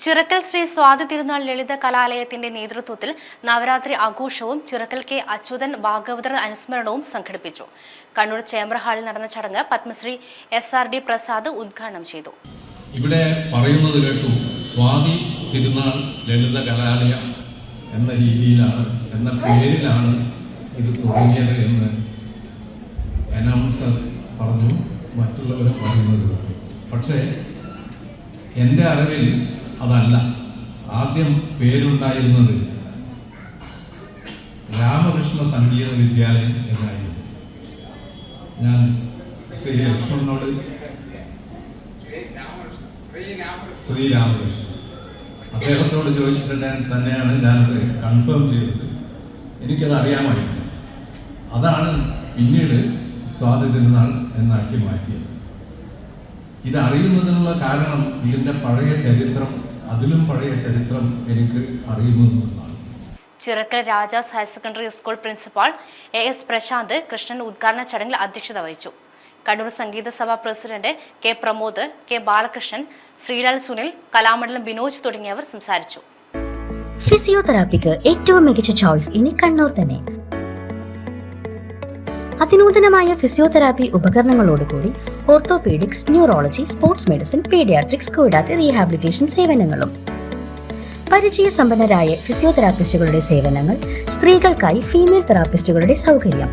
ചിറക്കൽ ശ്രീ സ്വാതി തിരുനാൾ ലളിത കലാലയത്തിന്റെ നേതൃത്വത്തിൽ നവരാത്രി ആഘോഷവും ചിറക്കൽ കെ അച്യുതൻ ഭാഗവതർ അനുസ്മരണവും സംഘടിപ്പിച്ചു. കണ്ണൂർ ചേംബർ ഹാളിൽ നടന്ന ചടങ്ങ് Padmashri S R D Prasad ഉദ്ഘാടനം ചെയ്തു. ഇവിടെ പറയുന്നത് കേട്ടു സ്വാതി തിരുനാൾ ലളിത കലാലയ എന്ന രീതിയിലാണ് എന്ന പേരിലാണ് ഇത് തുടങ്ങിയത് എന്ന് അനൗൺസർ പറഞ്ഞു മറ്റുള്ളവരും പറയുന്നത് പക്ഷേ എന്റെ അറിവിൽ അതല്ല. ആദ്യം പേരുണ്ടായിരുന്നത് രാമകൃഷ്ണ സംഗീത വിദ്യാലയം എന്നായിരുന്നു. ഞാൻ ശ്രീ ലക്ഷ്മണനോട് ശ്രീരാമകൃഷ്ണൻ അദ്ദേഹത്തോട് ചോദിച്ചിട്ട് ഞാൻ തന്നെയാണ് ഞാനത് കൺഫേം ചെയ്തത്. എനിക്കത് അറിയാമായിരുന്നു. അതാണ് പിന്നീട് സ്വാതി തിരുനാൾ എന്നാക്കി മാറ്റിയത്. ഇത് അറിയുന്നതിനുള്ള കാരണം ഇതിന്റെ പഴയ ചരിത്രം അതിലും പഴയ ചരിത്രം എനിക്ക് അറിയുന്നതുകൊണ്ടാണ് Chirakkal Rajas higher secondary school principal A S Prashanth Krishnan ഉദ്ഘാടന ചടങ്ങിൽ അധ്യക്ഷത വഹിച്ചു. Kannur Sangeetha Sabha president K Pramod K Balakrishnan Sreelal Sunil Kalamandalam Binoj തുടങ്ങിയവർ സംസാരിച്ചു. ഫിസിയോതെറാപ്പിക്ക് ഏറ്റവും മികച്ച ചോയ്സ് ഇനി കണ്ണൂർ തന്നെ. അതിനൂതനമായ physiotherapy ഉപകരണങ്ങളോടുകൂടി orthopaedics neurology sports medicine paediatrics കൂടാതെ റീഹാബിലിറ്റേഷൻ സേവനങ്ങളും. പരിചയസമ്പന്നരായ ഫിസിയോതെറാപ്പിസ്റ്റുകളുടെ സേവനങ്ങൾ സ്ത്രീകൾക്കായി ഫീമെയിൽ തെറാപ്പിസ്റ്റുകളുടെ സൗകര്യം.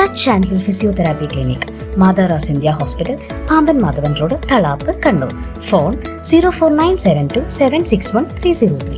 Touch and heal physiotherapy clinic മാതാറാസ് India hospital Pamban Madhavan road Thalap Kannur. Phone zero four nine seven two seven six one three zero three.